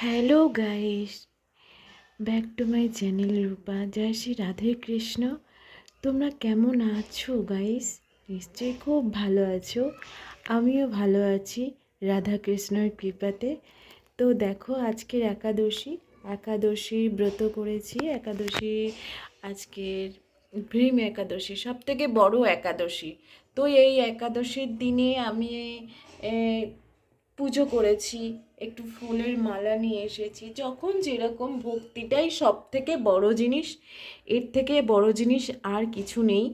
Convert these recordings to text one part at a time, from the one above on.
Hello guys, back to my channel Rupa, জয় শ্রী রাধে কৃষ্ণ। তোমরা কেমন আছো গাইস? নিশ্চয়ই খুব ভালো আছো। আমিও ভালো আছি রাধা কৃষ্ণর কৃপাতে। তো দেখো, আজকের একাদশী। একাদশী ব্রত করেছি। একাদশী আজকের ভীম একাদশী সব থেকে বড় একাদশী। তো এই একাদশীর দিনে আমি পুজো করেছি। একটু ফুলের মালা নিয়ে এসেছি। যখন যেরকম ভক্তিটাই সব থেকে বড় জিনিস, এর থেকে বড় জিনিস আর কিছু নেই।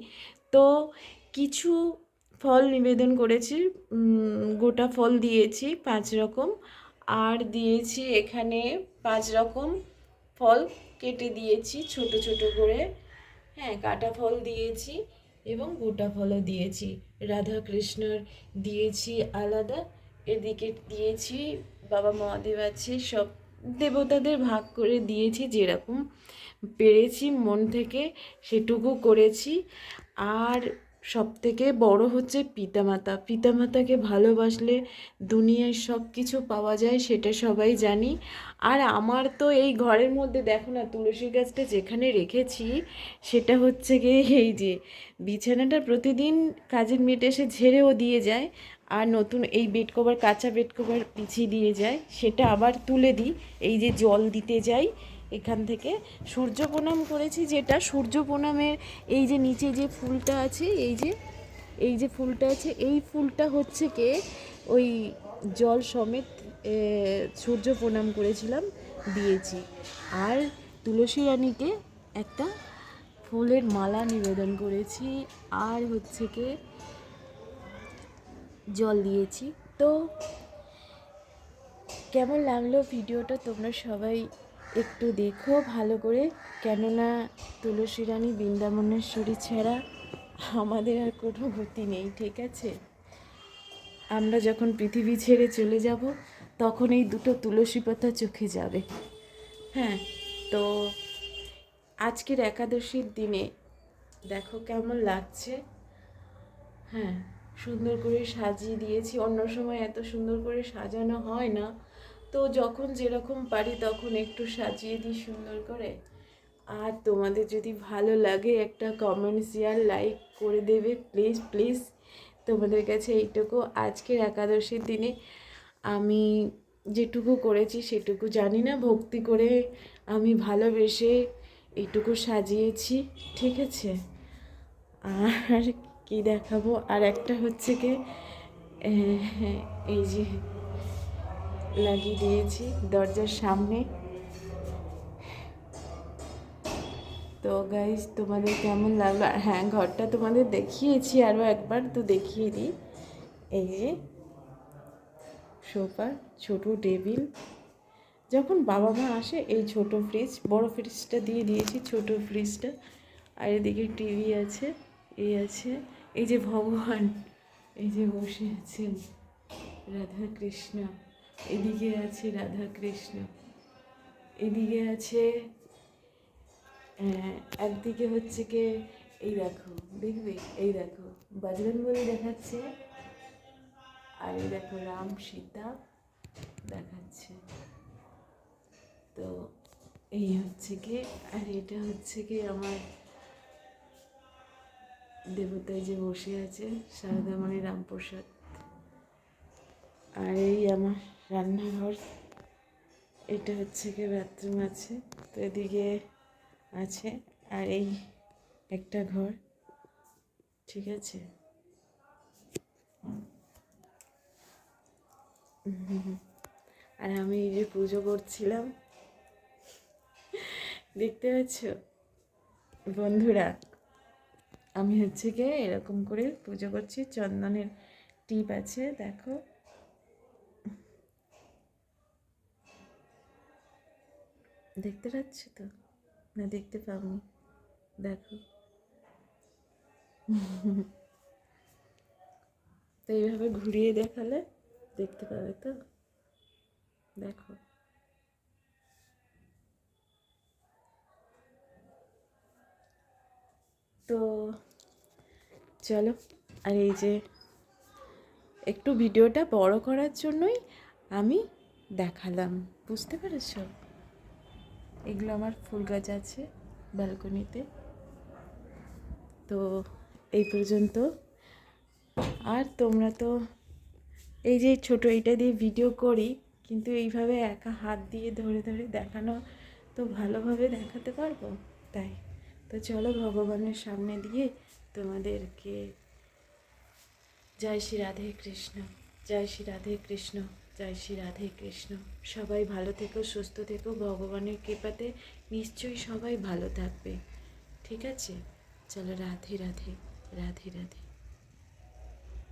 তো কিছু ফল নিবেদন করেছি গোটা ফল দিয়েছি পাঁচ রকম। আর দিয়েছি এখানে পাঁচ রকম ফল কেটে দিয়েছি ছোট ছোট করে। হ্যাঁ কাটা ফল দিয়েছি এবং গোটা ফলও দিয়েছি। রাধা কৃষ্ণর দিয়েছি আলাদা, এদিকে দিয়েছি বাবা মহাদেব আছে, সব দেবতাদের ভাগ করে দিয়েছি যেরকম পেরেছি, মন থেকে সেটুকু করেছি। আর সব থেকে বড় হচ্ছে পিতামাতা। পিতামাতাকে ভালোবাসলে দুনিয়ায় সব কিছু পাওয়া যায়, সেটা সবাই জানি। আর আমার তো এই ঘরের মধ্যে, দেখো না, তুলসী গাছটা যেখানে রেখেছি, সেটা হচ্ছে গিয়ে এই যে বিছানাটা প্রতিদিন কাজের মেয়েটা এসে ঝেড়েও দিয়ে যায়। আর নতুন এই বেড কভার, কাঁচা বেড কভার পিছিয়ে দিয়ে যায়। সেটা আবার তুলে দিই, এই যে জল দিতে যাই এখান থেকে। সূর্য প্রণাম করেছি যেটা সূর্য প্রণামের এই যে নিচে যে ফুলটা আছে, এই যে এই যে ফুলটা আছে, এই ফুলটা হচ্ছে কে, ওই জল সমেত সূর্য প্রণাম করেছিলাম, দিয়েছি। আর তুলসী রানীকে একটা ফুলের মালা নিবেদন করেছি। আর হচ্ছে কে জল দিয়েছি। তো কেমন লাগল ভিডিওটা? তোমরা সবাই একটু দেখো ভালো করে। কেননা তুলসী রানী বৃন্দাবনেশ্বরী ছাড়া আমাদের আর কোনো গতি নেই, ঠিক আছে? আমরা যখন পৃথিবী ছেড়ে চলে যাব, তখন এই দুটো তুলসী পাতা চোখে যাবে। হ্যাঁ তো আজকের একাদশীর দিনে দেখো কেমন লাগছে। হ্যাঁ। সুন্দর করে সাজিয়ে দিয়েছি। অন্য সময় এত সুন্দর করে সাজানো হয় না। তো যখন যেরকম পারি তখন একটু সাজিয়ে দিই সুন্দর করে। আর তোমাদের যদি ভালো লাগে একটা কমেন্ট শেয়ার লাইক করে দেবে। প্লিজ প্লিজ তোমাদের কাছে এইটুকু। আজকের একাদশীর দিনে আমি যেটুকু করেছি সেটুকু জানি না। ভক্তি করে আমি ভালোবেসে এইটুকু সাজিয়েছি। ঠিক আছে? আর কি দেখাবো? আর একটা হচ্ছে কি এই যে লাগিয়ে দিয়েছি দরজার সামনে। তো গাইজ তোমাদের কেমন লাগল? আর হ্যাঁ ঘরটা তোমাদের দেখিয়েছি আরও একবার, তো দেখিয়ে দিই। এই যে সোফা, ছোট টেবিল। যখন বাবা মা আসে, এই ছোট ফ্রিজ বড় ফ্রিজটা দিয়ে দিয়েছি, ছোট ফ্রিজটা আর এদিকে টিভি আছে। এই আছে এই যে ভগবান এই যে বসে আছেন রাধা কৃষ্ণ এদিকে আছে রাধা কৃষ্ণ এদিকে আছে আহ, একদিকে হচ্ছে কি এই দেখো দেখবে এই দেখো বজরঙ্গলি দেখাচ্ছে আর এই দেখো রাম সীতা দেখাচ্ছে। তো এই হচ্ছে কি আর এটা হচ্ছে কি আমার দেবতায় যে বসে আছে সারদামণি রামপ্রসাদ। আর এই আমার রান্নাঘর, এটা হচ্ছে কি বাথরুম আছে, তো এদিকে আছে, আর এই একটা ঘর, ঠিক আছে? আর আমি এই যে পুজো করছিলাম, দেখতে পাচ্ছ? বন্ধুরা আমি হচ্ছে গিয়ে এরকম করে পুজো করছি, চন্দনের টিপ আছে, দেখো। দেখতে পাচ্ছ তো? না, দেখতে পাবনি দেখো। তো এইভাবে ঘুরিয়ে দেখালে দেখতে পাবে তো? দেখো তো চলো, আর এই যে একটু ভিডিওটা বড় করার জন্যই আমি দেখালাম, বুঝতে পেরেছ? এগুলো আমার ফুল গাছ আছে ব্যালকনিতে। তো এই পর্যন্ত। আর তোমরা তো এই যে ছোট এটা দিয়ে ভিডিও করি, কিন্তু এইভাবে একা হাত দিয়ে ধরে ধরে দেখানো, তো ভালোভাবে দেখাতে পারব? তাই। তো চলো ভগবানের সামনে দিয়ে তোমাদেরকে জয় শ্রী রাধে কৃষ্ণ, জয় শ্রী রাধে কৃষ্ণ, জয় শ্রী রাধে কৃষ্ণ। সবাই ভালো থেকো, সুস্থ থেকো, ভগবানের কৃপাতে নিশ্চয়ই সবাই ভালো থাকবে। ঠিক আছে? চলো রাধে রাধে রাধে রাধে।